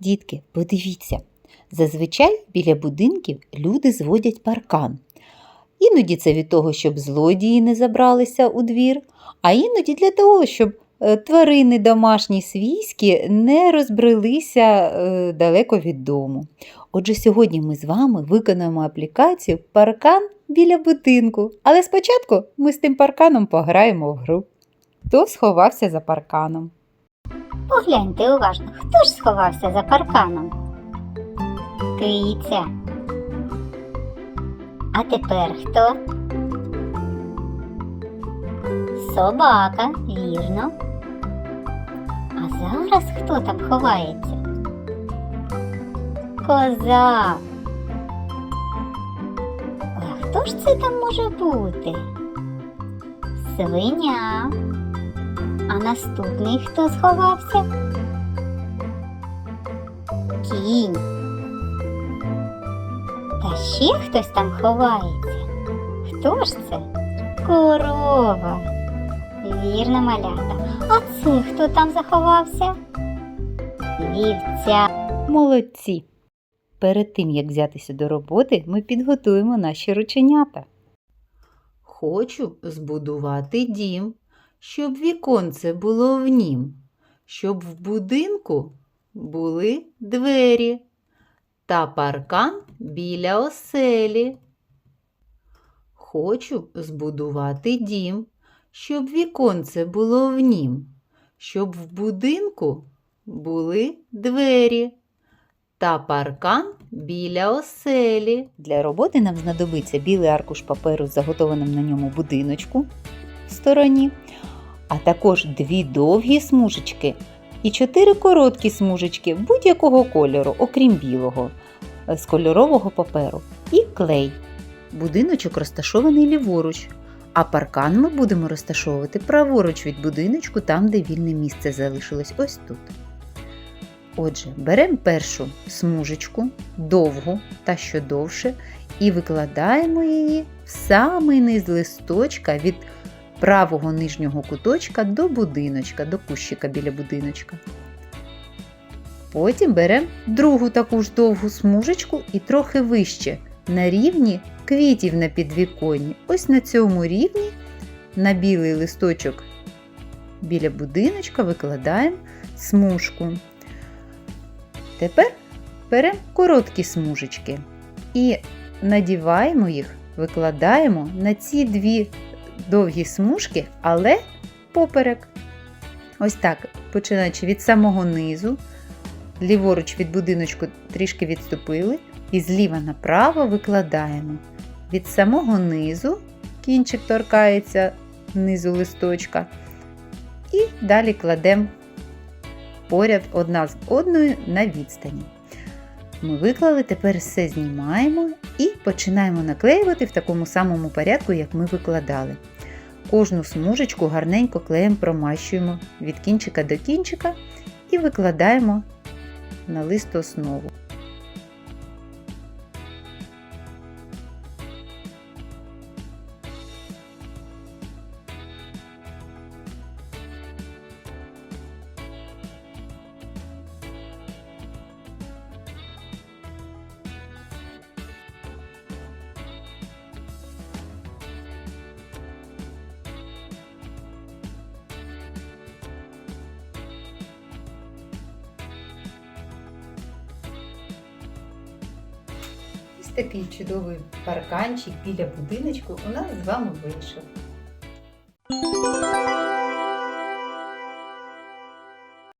Дітки, подивіться, зазвичай біля будинків люди зводять паркан. Іноді це від того, щоб злодії не забралися у двір, а іноді для того, щоб е, тварини домашні свійські не розбрелися е, далеко від дому. Отже, сьогодні ми з вами виконаємо аплікацію паркан біля будинку. Але спочатку ми з тим парканом пограємо в гру. Хто сховався за парканом? Погляньте уважно, хто ж сховався за парканом? Киця. А тепер хто? Собака, вірно. А зараз хто там ховається? Коза. А хто ж це там може бути? Свиня. А наступний хто сховався? Кінь. Та ще хтось там ховається. Хто ж це? Корова. Вірно, малята. А це хто там заховався? Вівця. Молодці! Перед тим, як взятися до роботи, ми підготуємо наші рученята. Хочу збудувати дім, щоб віконце було в нім, щоб в будинку були двері та паркан біля оселі. Хочу збудувати дім, щоб віконце було в нім, щоб в будинку були двері та паркан біля оселі. Для роботи нам знадобиться білий аркуш паперу з заготованим на ньому будиночку стороні, а також дві довгі смужечки і чотири короткі смужечки будь-якого кольору, окрім білого, е, з кольорового паперу, і клей. Будиночок розташований ліворуч, а паркан ми будемо розташовувати праворуч від будиночку, там, де вільне місце залишилось ось тут. Отже, беремо першу смужечку, довгу та що довше, і викладаємо її в самий низ листочка від правого нижнього куточка до будиночка, до кущика біля будиночка. Потім беремо другу таку ж довгу смужечку і трохи вище, на рівні квітів на підвіконні. Ось на цьому рівні на білий листочок біля будиночка викладаємо смужку. Тепер беремо короткі смужечки і надіваємо їх, викладаємо на ці дві довгі смужки, але поперек. Ось так, починаючи від самого низу, ліворуч від будиночку трішки відступили, і зліва направо викладаємо. Від самого низу кінчик торкається низу листочка, і далі кладемо поряд одна з одною на відстані. Ми виклали, тепер все знімаємо і починаємо наклеювати в такому самому порядку, як ми викладали. Кожну смужечку гарненько клеєм промащуємо від кінчика до кінчика і викладаємо на лист основу. такий чудовий парканчик біля будиночку у нас з вами вийшов.